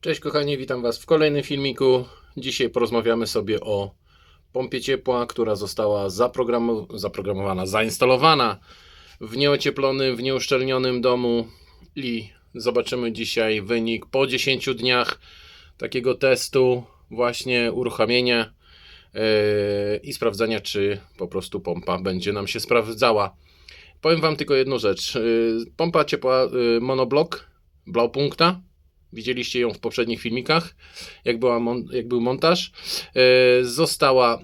Cześć kochani, witam Was w kolejnym filmiku. Dzisiaj porozmawiamy sobie o pompie ciepła, która została zaprogramu- zaprogramowana, zainstalowana w nieocieplonym, w nieuszczelnionym domu i zobaczymy dzisiaj wynik po 10 dniach takiego testu, właśnie uruchamienia yy, i sprawdzania, czy po prostu pompa będzie nam się sprawdzała. Powiem Wam tylko jedną rzecz. Yy, Pompa ciepła yy, monoblock Blaupunkta Widzieliście ją w poprzednich filmikach, jak, była jak był montaż. E, Została,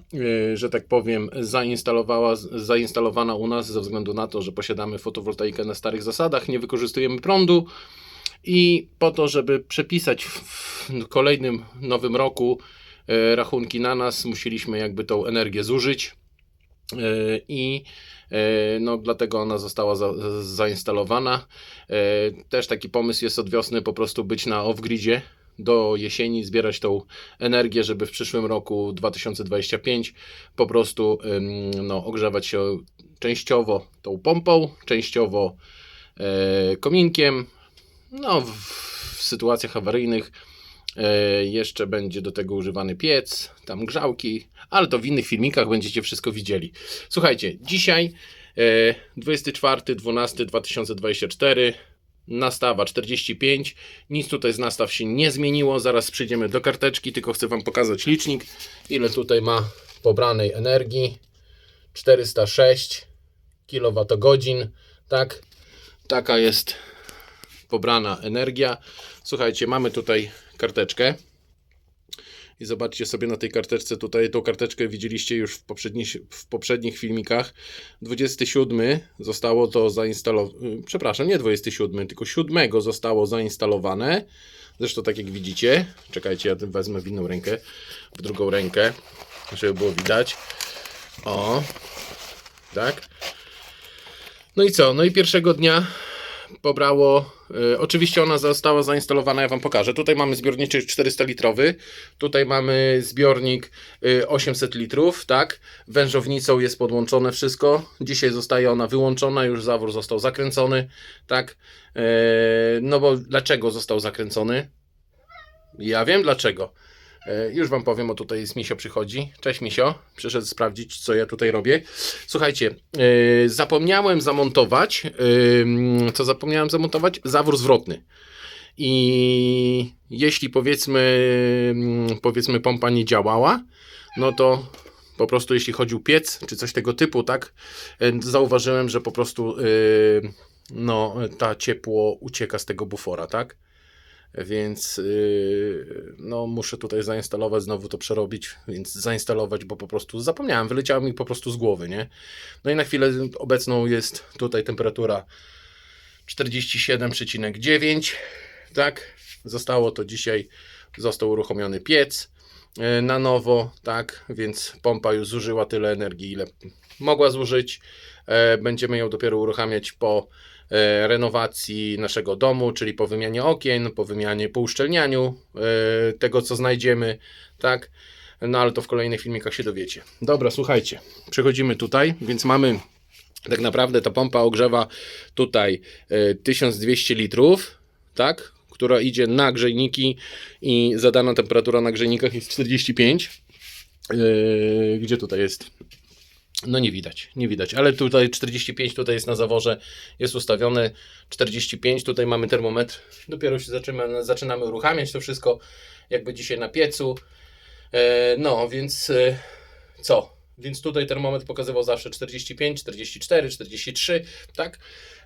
e, że tak powiem, zainstalowała, zainstalowana u nas ze względu na to, że posiadamy fotowoltaikę na starych zasadach, nie wykorzystujemy prądu i po to, żeby przepisać w kolejnym nowym roku e, rachunki na nas, musieliśmy jakby tą energię zużyć i e, no, dlatego ona została za, za- zainstalowana. E, Też taki pomysł jest od wiosny po prostu być na off-gridzie do jesieni, zbierać tą energię, żeby w przyszłym roku 2025 po prostu no, ogrzewać się częściowo tą pompą, częściowo e, kominkiem. No, w, w sytuacjach awaryjnych e, jeszcze będzie do tego używany piec, tam grzałki, ale to w innych filmikach będziecie wszystko widzieli. Słuchajcie, dzisiaj e, 24.12.2024 nastawa 45. Nic tutaj z nastaw się nie zmieniło. Zaraz przyjdziemy do karteczki, tylko chcę Wam pokazać licznik, ile tutaj ma pobranej energii. 406 kWh. Tak, taka jest pobrana energia. Słuchajcie, mamy tutaj karteczkę. I zobaczcie sobie na tej karteczce tutaj, tą karteczkę widzieliście już w poprzednich, w poprzednich filmikach. 27 zostało to zainstalowane, przepraszam, nie 27, tylko 7 zostało zainstalowane. Zresztą tak jak widzicie, czekajcie, ja wezmę w inną rękę, w drugą rękę, żeby było widać. O, tak. No i co? No i pierwszego dnia pobrało. Y, oczywiście ona została zainstalowana, ja Wam pokażę. Tutaj mamy zbiorniczek 400 litrowy, tutaj mamy zbiornik y, 800 litrów, tak. Wężownicą jest podłączone wszystko. Dzisiaj zostaje ona wyłączona, już zawór został zakręcony, tak. Y, no bo dlaczego został zakręcony? Ja wiem dlaczego. E, Już Wam powiem, o tutaj jest Misio przychodzi. Cześć Misio, przyszedł sprawdzić, co ja tutaj robię. Słuchajcie, e, zapomniałem zamontować, e, co zapomniałem zamontować? Zawór zwrotny. I jeśli powiedzmy, mm, powiedzmy pompa nie działała, no to po prostu jeśli chodził piec, czy coś tego typu, tak, zauważyłem, że po prostu no, ta ciepło ucieka z tego bufora, tak? Więc yy, no, muszę tutaj zainstalować, znowu to przerobić, więc zainstalować, bo po prostu zapomniałem, wyleciało mi po prostu z głowy, nie? No i na chwilę obecną jest tutaj temperatura 47,9, tak? Zostało to dzisiaj, został uruchomiony piec yy, na nowo, tak? Więc pompa już zużyła tyle energii, ile mogła zużyć. E, Będziemy ją dopiero uruchamiać po renowacji naszego domu, czyli po wymianie okien, po wymianie, po uszczelnianiu e, tego, co znajdziemy, tak? No ale to w kolejnych filmikach się dowiecie. Dobra, słuchajcie, przechodzimy tutaj, więc mamy tak naprawdę ta pompa ogrzewa tutaj e, 1200 litrów, tak? Która idzie na grzejniki i zadana temperatura na grzejnikach jest 45. E, Gdzie tutaj jest? No nie widać, nie widać, ale tutaj 45 tutaj jest na zaworze, jest ustawione 45, tutaj mamy termometr, dopiero się zaczynamy, zaczynamy uruchamiać to wszystko, jakby dzisiaj na piecu, e, no więc e, co, więc tutaj termometr pokazywał zawsze 45, 44, 43, tak,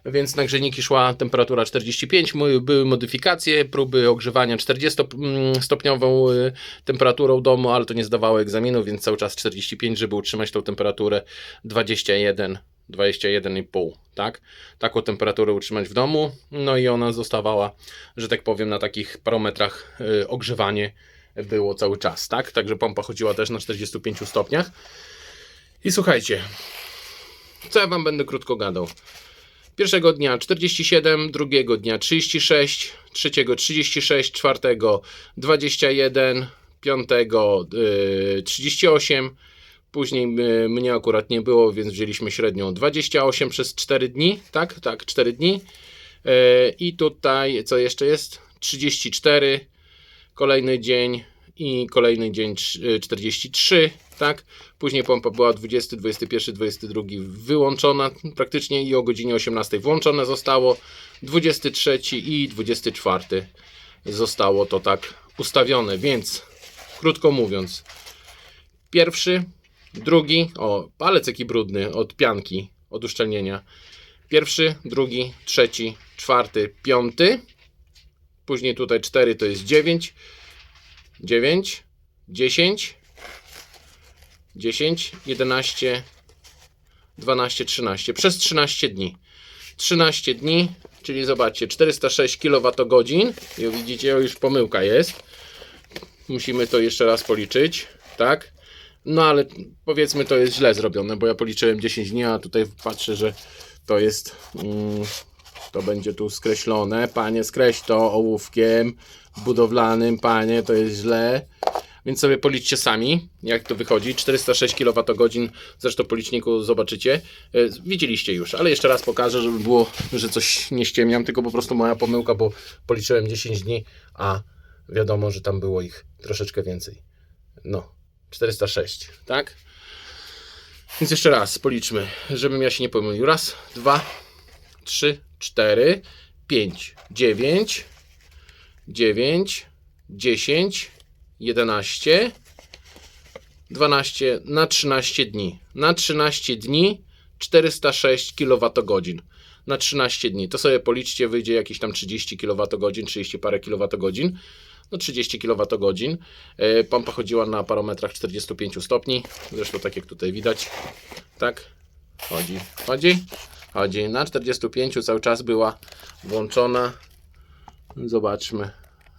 więc na grzejniki szła temperatura 45, Mo- były modyfikacje, próby ogrzewania 40-stopniową y, temperaturą domu, ale to nie zdawało egzaminu, więc cały czas 45, żeby utrzymać tą temperaturę 21, 21,5, tak? Taką temperaturę utrzymać w domu, no i ona zostawała, że tak powiem, na takich parametrach y, ogrzewanie było cały czas, tak? Także pompa chodziła też na 45 stopniach. I słuchajcie, co ja Wam będę krótko gadał. Pierwszego dnia 47, drugiego dnia 36, trzeciego 36, czwartego 21, piątego y, 38. Później y, mnie akurat nie było, więc wzięliśmy średnią 28 przez 4 dni. Tak, tak, 4 dni. Y, I tutaj co jeszcze jest? 34, kolejny dzień i kolejny dzień trz- y, 43, tak? Później pompa była 20, 21, 22 wyłączona praktycznie i o godzinie 18 włączone zostało. 23 i 24 zostało to tak ustawione, więc krótko mówiąc, pierwszy, drugi, o palec jaki brudny od pianki, od uszczelnienia. Pierwszy, drugi, trzeci, czwarty, piąty. Później tutaj 4 to jest 9. 9, 10, 10, 11, 12, 13. Przez 13 dni. 13 dni, czyli zobaczcie, 406 kWh. Widzicie, już pomyłka jest. Musimy to jeszcze raz policzyć, tak? No ale powiedzmy to jest źle zrobione, bo ja policzyłem 10 dni, a tutaj patrzę, że to jest mm, to będzie tu skreślone. Panie, skreś to ołówkiem budowlanym, panie, to jest źle. Więc sobie policzcie sami, jak to wychodzi. 406 kWh, zresztą po liczniku zobaczycie. E, Widzieliście już, ale jeszcze raz pokażę, żeby było, że coś nie ściemniam, tylko po prostu moja pomyłka, bo policzyłem 10 dni, a wiadomo, że tam było ich troszeczkę więcej. No, 406, tak? Więc jeszcze raz policzmy, żebym ja się nie pomylił. Raz, dwa, trzy, cztery, pięć, dziewięć, dziewięć, dziesięć, jedenaście, dwanaście na 13 dni. Na 13 dni 406 kWh. Na 13 dni. To sobie policzcie, wyjdzie jakieś tam 30 kWh, 30 parę kWh. No 30 kWh. E, Pompa chodziła na parometrach 45 stopni. Zresztą tak jak tutaj widać. Tak. Chodzi, chodzi, chodzi. Na 45 cały czas była włączona. Zobaczmy.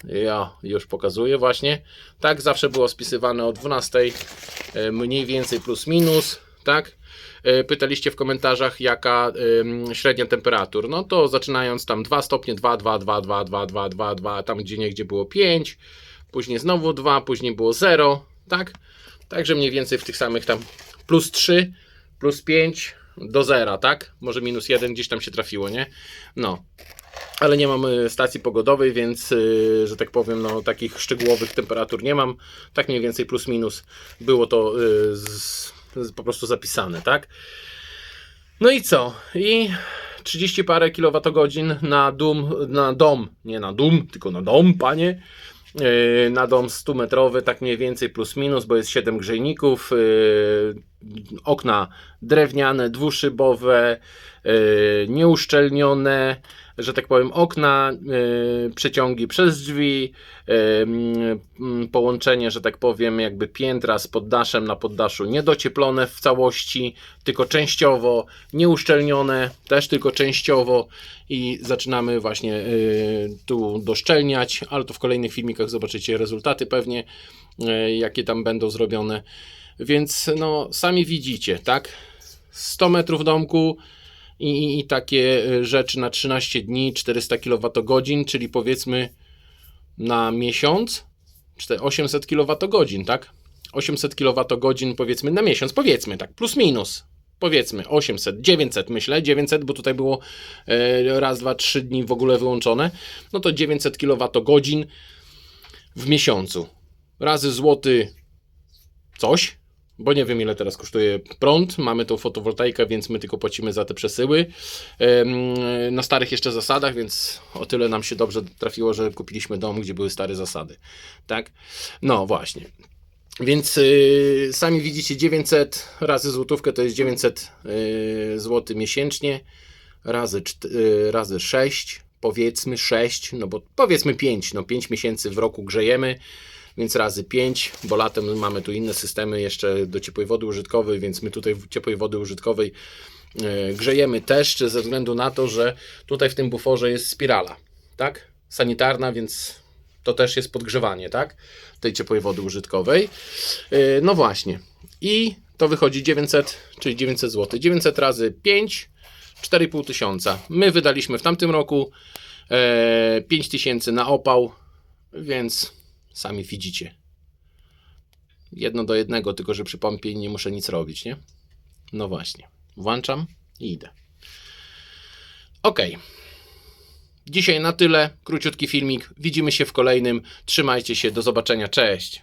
Ja już pokazuję właśnie. Tak, zawsze było spisywane o 12, e, mniej więcej plus minus, tak? E, Pytaliście w komentarzach, jaka średnia temperatur. No to zaczynając tam 2 stopnie, 2, 2, 2, 2, 2, 2, 2, 2, tam gdzie niegdzie było 5, później znowu 2, później było 0, tak? Także mniej więcej w tych samych tam plus 3, plus 5 do 0, tak? Może minus 1 gdzieś tam się trafiło, nie? No. Ale nie mam y, stacji pogodowej, więc, y, że tak powiem, no, takich szczegółowych temperatur nie mam. Tak mniej więcej plus minus było to y, z, z, po prostu zapisane, tak? No i co? I 30 parę kilowatogodzin na na dom, nie na dom, tylko na dom, panie. Na dom 100 metrowy, tak mniej więcej plus minus, bo jest 7 grzejników, okna drewniane, dwuszybowe, yy, nieuszczelnione, że tak powiem, okna, yy, przeciągi przez drzwi, yy, mm, połączenie, że tak powiem, jakby piętra z poddaszem na poddaszu niedocieplone w całości, tylko częściowo, nieuszczelnione też tylko częściowo i zaczynamy właśnie tu doszczelniać, ale to w kolejnych filmikach zobaczycie rezultaty pewnie, jakie tam będą zrobione. Więc no, sami widzicie, tak? 100 metrów domku i, i, takie y, rzeczy na 13 dni, 400 kWh, czyli powiedzmy na miesiąc czte- 800 kWh, tak? 800 kWh powiedzmy na miesiąc, powiedzmy tak, plus minus. Powiedzmy 800, 900 myślę, 900, bo tutaj było e, raz, dwa, trzy dni w ogóle wyłączone. No to 900 kWh w miesiącu. Razy złoty coś, bo nie wiem ile teraz kosztuje prąd. Mamy tą fotowoltaikę, więc my tylko płacimy za te przesyły. Na starych jeszcze zasadach, więc o tyle nam się dobrze trafiło, że kupiliśmy dom, gdzie były stare zasady. Tak? No właśnie. Więc y, sami widzicie 900 razy złotówkę to jest 900 y, zł miesięcznie razy, y, razy 6 powiedzmy 6, no bo powiedzmy 5, no 5 miesięcy w roku grzejemy, więc razy 5, bo latem mamy tu inne systemy jeszcze do ciepłej wody użytkowej, więc my tutaj w ciepłej wody użytkowej e, grzejemy też, ze względu na to, że tutaj w tym buforze jest spirala, tak? Sanitarna, więc to też jest podgrzewanie, tak? Tej ciepłej wody użytkowej. E, No właśnie. I to wychodzi 900, czyli 900 zł. 900 razy 5, 4,5 tysiąca. My wydaliśmy w tamtym roku e, 5 tysięcy na opał, więc sami widzicie. Jedno do jednego, tylko że przy pompie nie muszę nic robić, nie? No właśnie. Włączam i idę. Ok. Dzisiaj na tyle. Króciutki filmik. Widzimy się w kolejnym. Trzymajcie się. Do zobaczenia. Cześć.